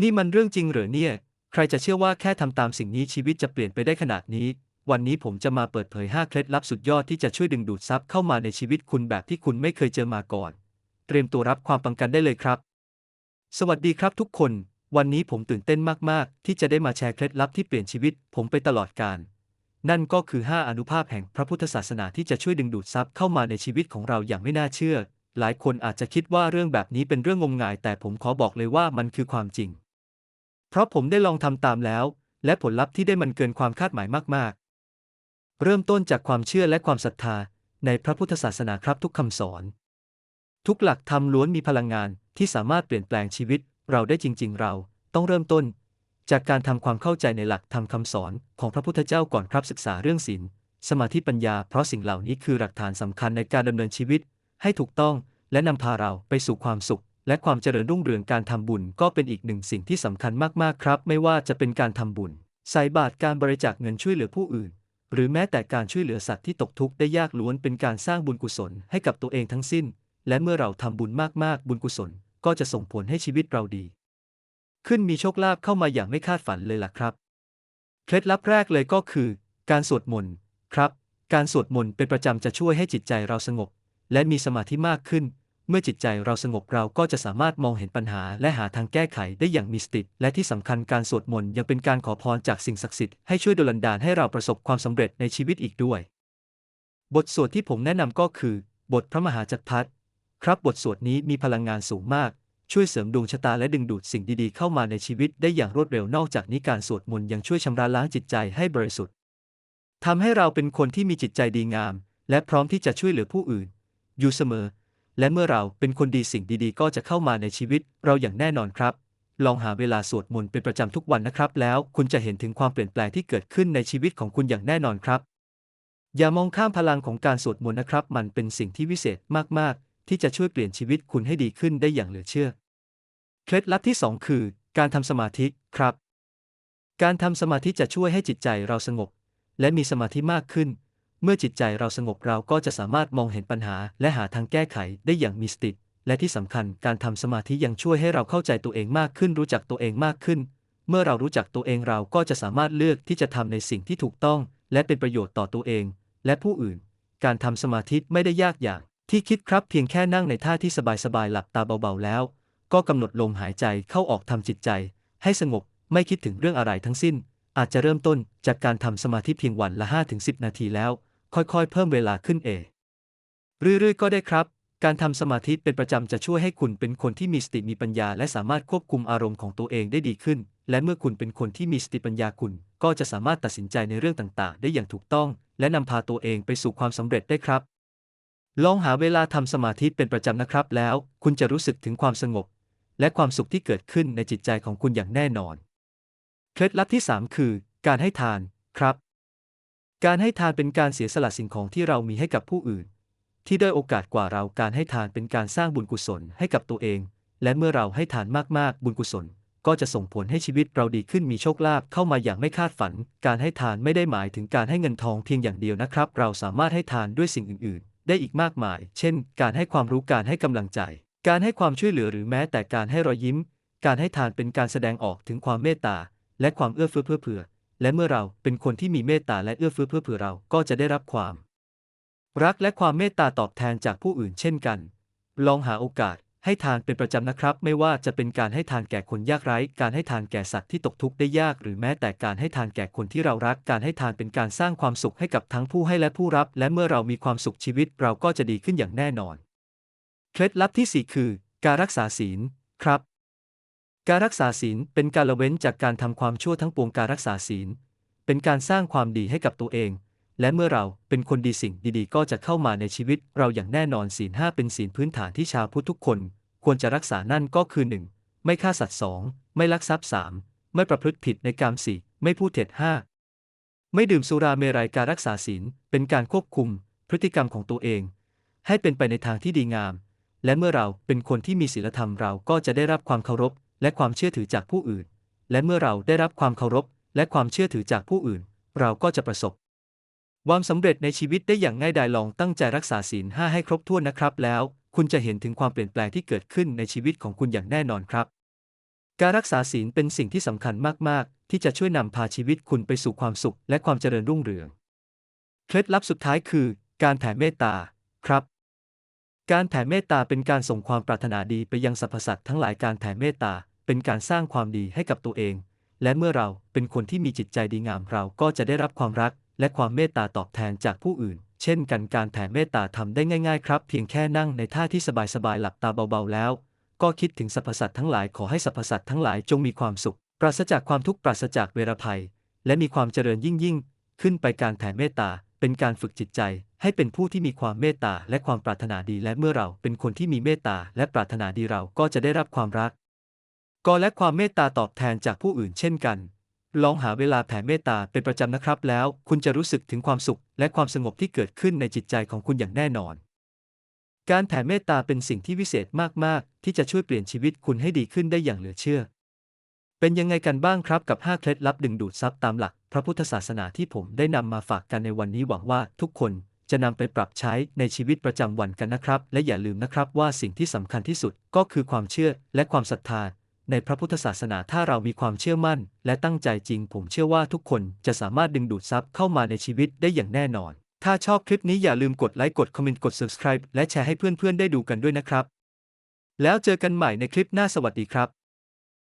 นี่มันเรื่องจริงเหรอเนี่ย ใครจะเชื่อว่าแค่ทำตามสิ่งนี้ชีวิตจะเปลี่ยนไปได้ขนาดนี้ วันนี้ผมจะมาเปิดเผย 5 เคล็ดลับสุดยอดที่จะช่วยดึงดูดทรัพย์เข้ามาในชีวิตคุณแบบที่คุณไม่เคยเจอมาก่อน เตรียมตัวรับความปังกันได้เลยครับ สวัสดีครับทุกคน วันนี้ผมตื่นเต้นมาก ๆ ที่จะได้มาแชร์เคล็ดลับที่เปลี่ยนชีวิต ผมไปตลอดกาล นั่นก็คือ 5 อนุภาพแห่งพระพุทธศาสนาที่จะช่วยดึงดูดทรัพย์เข้ามาในชีวิตของเราอย่างไม่น่าเชื่อ หลายคนอาจจะคิดว่าเรื่องแบบนี้เป็นเรื่องงมงาย แต่ผมขอบอกเลยว่ามันคือความจริง เพราะผมได้ลองทำตามแล้ว และผลลัพธ์ที่ได้มันเกินความคาดหมายมากๆ เริ่มต้นจากความเชื่อและความศรัทธาในพระพุทธศาสนาครับทุกคำสอน ทุกหลักธรรมล้วนมีพลังงานที่สามารถเปลี่ยนแปลงชีวิตเราได้จริง ๆ เราต้องเริ่มต้น จากการทำความเข้าใจในหลักธรรมคำสอนของพระพุทธเจ้าก่อนครับศึกษาเรื่องศีลสมาธิปัญญาเพราะสิ่งเหล่านี้คือหลักฐานสำคัญในการดำเนินชีวิต ให้ถูกต้องและนำพาเราไปสู่ความสุข และความเจริญรุ่งเรืองการทำบุญก็เป็นอีกหนึ่งสิ่งที่สำคัญมากๆครับ ไม่ว่าจะเป็นการทำบุญ ใส่บาตรการบริจาคเงินช่วยเหลือผู้อื่น หรือแม้แต่การช่วยเหลือสัตว์ที่ตกทุกข์ได้ยากล้วนเป็นการสร้างบุญกุศลให้กับตัวเองทั้งสิ้น และเมื่อเราทำบุญมากๆ บุญกุศลก็จะส่งผลให้ชีวิตเราดี ขึ้นมีโชคลาภเข้ามาอย่างไม่คาดฝันเลยล่ะครับ เคล็ดลับแรกเลยก็คือ การสวดมนต์ครับ การสวดมนต์เป็นประจำจะช่วยให้จิตใจเราสงบ และมีสมาธิมากขึ้น เมื่อจิตใจเราสงบเราก็จะสามารถมองเห็นปัญหา และหาทางแก้ไขได้อย่างมีสติ และที่สำคัญการสวดมนต์ยังเป็นการขอพรจากสิ่งศักดิ์สิทธิ์ให้ช่วยดลันดาลให้เราประสบความสำเร็จในชีวิตอีกด้วย บทสวดที่ผมแนะนำก็คือ บทพระมหาจักรพรรดิครับบทสวดนี้มีพลังงานสูงมาก ช่วยเสริมดวงชะตาและดึงดูดสิ่งดีๆเข้ามาในชีวิตได้อย่างรวดเร็วนอกจากนี้การสวดมนต์ยังช่วยชำระล้างจิตใจให้บริสุทธิ์ทำให้เราเป็นคนที่มีจิตใจดีงาม และพร้อมที่จะช่วยเหลือผู้อื่น อยู่เสมอ และเมื่อเราเป็นคนดีสิ่งดีๆ ก็จะเข้ามาในชีวิตเราอย่างแน่นอนครับ ลองหาเวลาสวดมนต์เป็นประจำทุกวันนะครับ แล้วคุณจะเห็นถึงความเปลี่ยนแปลงที่เกิดขึ้นในชีวิตของคุณอย่างแน่นอนครับ อย่ามองข้ามพลังของการสวดมนต์นะครับ มันเป็นสิ่งที่วิเศษมากๆ ที่จะช่วยเปลี่ยนชีวิตคุณให้ดีขึ้นได้อย่างเหลือเชื่อ เคล็ดลับที่ 2 คือ การทำสมาธิครับ การทำสมาธิจะช่วยให้จิตใจเราสงบ และมีสมาธิมากขึ้น เมื่อจิตใจเราสงบเราก็จะสามารถมองเห็นปัญหา และหาทางแก้ไขได้อย่างมีสติ และที่สำคัญการทำสมาธิยังช่วยให้เราเข้าใจตัวเองมากขึ้น รู้จักตัวเองมากขึ้น เมื่อเรารู้จักตัวเองเราก็จะสามารถเลือกที่จะทำในสิ่งที่ถูกต้อง และเป็นประโยชน์ต่อตัวเอง และผู้อื่น การทำสมาธิไม่ได้ยากอย่าง ที่คิดครับเพียงแค่นั่งในท่าที่สบายๆหลับตาเบาๆแล้ว ก็กำหนดลมหายใจเข้าออกทำจิตใจ ให้สงบไม่คิดถึงเรื่องอะไรทั้งสิ้น อาจจะเริ่มต้นจากการทำสมาธิเพียงวันละ 5-10 นาทีแล้ว ค่อยๆ เพิ่มเวลาขึ้นเองเรื่อยๆ ก็ได้ครับ การทำสมาธิเป็นประจำจะช่วยให้คุณเป็นคนที่มีสติมีปัญญา และสามารถควบคุมอารมณ์ของตัวเองได้ดีขึ้น และเมื่อคุณเป็นคนที่มีสติปัญญาคุณ ก็จะสามารถตัดสินใจในเรื่องต่างๆ ได้อย่างถูกต้อง และนำพาตัวเองไปสู่ความสำเร็จได้ครับ ลองหาเวลาทำสมาธิเป็นประจำนะครับ แล้วคุณจะรู้สึกถึงความสงบ และความสุขที่เกิดขึ้นในจิตใจของคุณอย่างแน่นอน เคล็ดลับที่ 3 คือ การให้ทานครับ การให้ทานเป็นการเสียสละสิ่งของที่เรามีให้กับผู้อื่น ที่ได้โอกาสกว่าเราการให้ทานเป็นการสร้างบุญกุศลให้กับตัวเอง และเมื่อเราให้ทานมากๆ บุญกุศล ก็จะส่งผลให้ชีวิตเราดีขึ้นมีโชคลาภเข้ามาอย่างไม่คาดฝัน การให้ทานไม่ได้หมายถึงการให้เงินทองเพียงอย่างเดียวนะครับ เราสามารถให้ทานด้วยสิ่งอื่น ๆ ได้อีกมากมาย เช่น การให้ความรู้การให้กำลังใจ การให้ความช่วยเหลือหรือแม้แต่การให้รอยยิ้ม การให้ทานเป็นการแสดงออกถึงความเมตตาและความเอื้อเฟื้อเพื่อเผื่อ และเมื่อเราเป็นคนที่มีเมตตาและเอื้อเฟื้อเพื่อเผื่อเราก็จะได้รับความ รักและความเมตตาตอบแทนจากผู้อื่นเช่นกัน ลองหาโอกาสให้ทานเป็นประจำนะครับ ไม่ว่าจะเป็นการให้ทานแก่คนยากไร้ การให้ทานแก่สัตว์ที่ตกทุกข์ได้ยาก หรือแม้แต่การให้ทานแก่คนที่เรารัก การให้ทานเป็นการสร้างความสุขให้กับทั้งผู้ให้และผู้รับ และเมื่อเรามีความสุขชีวิตเราก็จะดีขึ้นอย่างแน่นอน เคล็ดลับที่ 4 คือ การรักษาศีลครับ การรักษาศีลเป็นการละเว้นจากการทำความชั่วทั้งปวงการรักษาศีล เป็นการสร้างความดีให้กับตัวเอง และเมื่อเราเป็นคนดีสิ่งดีๆ ก็จะเข้ามาในชีวิตเราอย่างแน่นอนศีลห้าเป็นศีลพื้นฐานที่ชาวพุทธทุกคน ควรจะรักษานั่นก็คือ 1. ไม่ฆ่าสัตว์สองไม่ลักทรัพย์สามไม่ประพฤติผิดในกามสี่ไม่พูดเท็จห้าไม่ดื่มสุราเมรัยการรักษาศีลเป็นการควบคุม พฤติกรรมของตัวเอง ให้เป็นไปในทางที่ดีงาม และเมื่อเราเป็นคนที่มีศีลธรรมเราก็จะได้รับความเคารพ และความเชื่อถือจากผู้อื่น และเมื่อเราได้รับความเคารพ และความเชื่อถือจากผู้อื่น เราก็จะประสบความสำเร็จในชีวิตได้อย่างง่ายดายลองตั้งใจรักษาศีลห้าให้ครบถ้วนนะครับ แล้วคุณจะเห็นถึงความเปลี่ยนแปลงที่เกิดขึ้นในชีวิตของคุณอย่างแน่นอนครับ การรักษาศีลเป็นสิ่งที่สำคัญมาก ๆ ที่จะช่วยนำพาชีวิตคุณไปสู่ความสุข และความเจริญรุ่งเรือง เคล็ดลับสุดท้ายคือ การแผ่เมตตาครับ การแผ่เมตตาเป็นการส่งความปรารถนาดีไปยังสรรพสัตว์ทั้งหลายการแผ่เมตตา เป็นการสร้างความดีให้กับตัวเอง และเมื่อเราเป็นคนที่มีจิตใจดีงามเราก็จะได้รับความรัก และความเมตตาตอบแทนจากผู้อื่น เช่นกันการแผ่เมตตาทำได้ง่าย ๆ ครับ เพียงแค่นั่งในท่าที่สบายๆหลับตาเบาๆแล้ว ก็คิดถึงสรรพสัตว์ทั้งหลายขอให้สรรพสัตว์ทั้งหลายจงมีความสุข ปราศจากความทุกข์ปราศจากเวรภัย และมีความเจริญยิ่งยิ่งๆขึ้นไปการแผ่เมตตาเป็นการฝึกจิตใจให้เป็นผู้ที่มีความเมตตาและความปรารถนาดี และเมื่อเราเป็นคนที่มีเมตตาและปรารถนาดีเราก็จะได้รับความรัก ก็และความเมตตาตอบแทนจากผู้อื่นเช่นกัน ลองหาเวลาแผ่เมตตาเป็นประจำนะครับ แล้วคุณจะรู้สึกถึงความสุขและความสงบที่เกิดขึ้นในจิตใจของคุณอย่างแน่นอน การแผ่เมตตาเป็นสิ่งที่วิเศษมาก ๆ ที่จะช่วยเปลี่ยนชีวิตคุณให้ดีขึ้นได้อย่างเหลือเชื่อ เป็นยังไงกันบ้างครับกับ 5 เคล็ดลับดึงดูดทรัพย์ตามหลัก พระพุทธศาสนาที่ผมได้นำมาฝากกันในวันนี้หวังว่าทุกคนจะนำไปปรับใช้ในชีวิตประจำวันกันนะครับ และอย่าลืมนะครับว่าสิ่งที่สำคัญที่สุดก็คือความเชื่อและความศรัทธา ในพระพุทธศาสนาถ้าเรามีความเชื่อมั่น และตั้งใจจริง ผมเชื่อว่าทุกคนจะสามารถดึงดูดทรัพย์เข้ามาในชีวิตได้อย่างแน่นอน ถ้าชอบคลิปนี้อย่าลืมกดไลค์กดคอมเมนต์กด subscribe และแชร์ให้เพื่อนๆได้ดูกันด้วยนะครับ แล้วเจอกันใหม่ในคลิปหน้าสวัสดีครับ